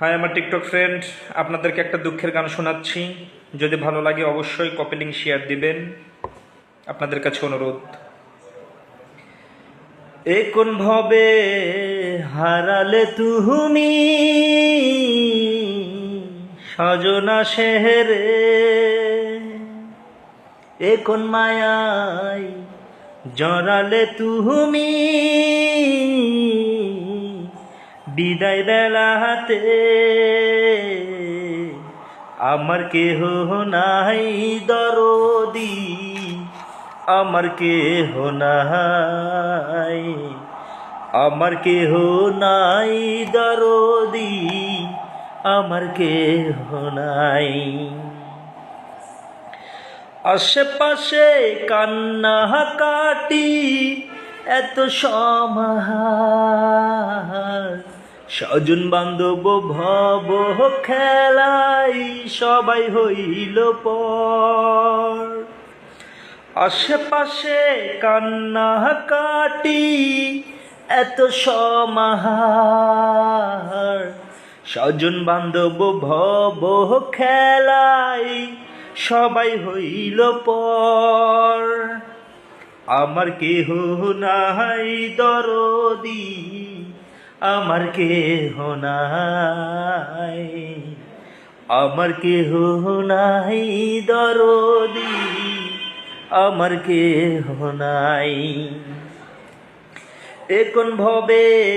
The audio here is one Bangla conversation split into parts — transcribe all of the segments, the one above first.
হাই আমার টিকটক ফ্রেন্ড আপনাদেরকে একটা দুঃখের গান শোনাচ্ছি। যদি ভালো লাগে অবশ্যই কপি লিঙ্ক শেয়ার দিবেন। আপনাদের কাছে অনুরোধ। এ কোন ভবে হারালে তুমি? সজনা শেহরে এ কোন মায়ায় জড়ালে তুমি? বিদায় বেলাতে আমার কেহ নাই দরদি, আমার কেহ নাই। আমার কেহ নাই দরদি, আমার কেহ নাই। আশেপাশে কান্না কাটি এত সমাহার। স্বজন বান্ধব ভব খেলাই সবাই হইল পর। আশেপাশে কান্না কাটি এত সমাহার। স্বজন বান্ধব ভব খেলাই সবাই হইল পর। আমার কেহ নাই দরদি আমার কেহ নাই। আমার কেহ নাই, দরদি। আমার কেহ নাই। এখন ভবে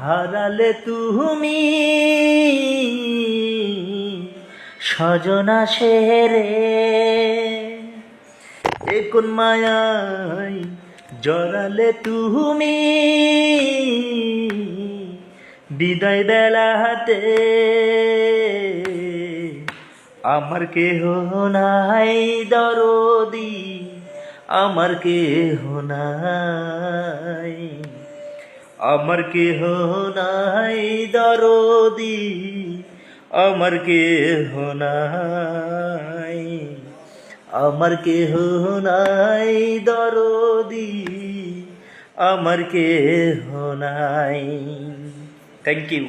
হারালে তুমি? সজনা সেরে। এখন মায়াই জড়ালে তুমি বিদায় বেলাতে আমার কেহ নাই দরদি, আমার কেহ নাই। আমার কেহ নাই দরদি, আমার কেহ নাই। আমার কেহ নাই দরদি আমার কেহ নাই থ্যাংক ইউ